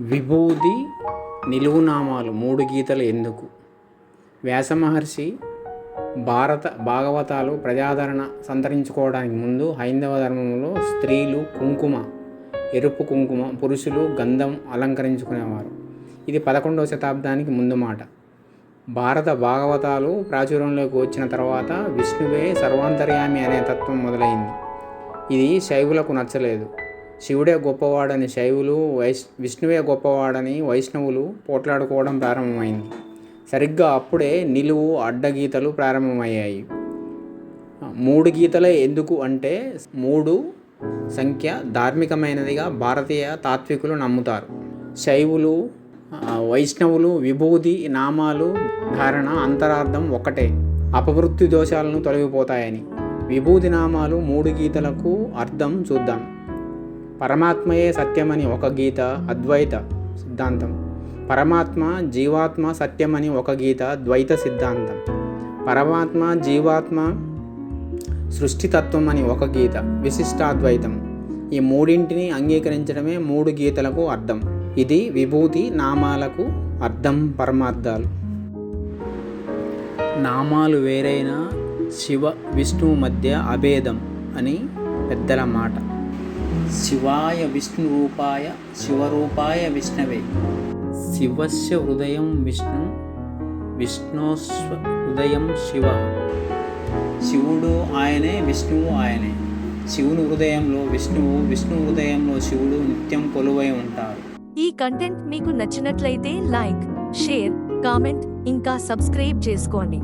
విభూది నిలువునామాలు మూడు గీతలు ఎందుకు? వ్యాసమహర్షి భారత భాగవతాలు ప్రజాదరణ సంతరించుకోవడానికి ముందు హైందవ ధర్మంలో స్త్రీలు కుంకుమ ఎరుపు కుంకుమ పురుషులు గంధం అలంకరించుకునేవారు. ఇది పదకొండవ శతాబ్దానికి ముందు మాట. భారత భాగవతాలు ప్రాచుర్యంలోకి వచ్చిన తర్వాత విష్ణువే సర్వాంతర్యామి అనే తత్వం మొదలైంది. ఇది శైవులకు నచ్చలేదు. శివుడే గొప్పవాడని శైవులు వైష్ విష్ణువే గొప్పవాడని వైష్ణవులు పోట్లాడుకోవడం ప్రారంభమైంది. సరిగ్గా అప్పుడే నిలువు అడ్డగీతలు ప్రారంభమయ్యాయి. మూడు గీతలే ఎందుకు అంటే మూడు సంఖ్య ధార్మికమైనదిగా భారతీయ తాత్వికులు నమ్ముతారు. శైవులు వైష్ణవులు విభూది నామాలు ధారణ అంతరార్థం ఒకటే అపవృత్తి దోషాలను తొలగిపోతాయని. విభూది నామాలు మూడు గీతలకు అర్థం చూద్దాం. పరమాత్మయే సత్యమని ఒక గీత అద్వైత సిద్ధాంతం. పరమాత్మ జీవాత్మ సత్యమని ఒక గీత ద్వైత సిద్ధాంతం. పరమాత్మ జీవాత్మ సృష్టితత్వం అని ఒక గీత విశిష్టాద్వైతం. ఈ మూడింటిని అంగీకరించడమే మూడు గీతలకు అర్థం. ఇది విభూతి నామాలకు అర్థం పరమార్థాలు. నామాలు వేరైన శివ విష్ణువు మధ్య అభేదం అని పెద్దల మాట. శివాయ విష్ణు రూపాయ శివరూపాయ విష్ణవే. శివస్య హృదయం విష్ణు విష్ణోస్వ హృదయం శివ. శివుడు ఆయనే విష్ణువు ఆయనే. శివుని హృదయంలో విష్ణువు విష్ణు హృదయంలో శివుడు నిత్యం కొలువై ఉంటారు ఈ కంటెంట్ మీకు నచ్చినట్లయితే లైక్ షేర్ కామెంట్ ఇంకా సబ్స్క్రైబ్ చేసుకోండి.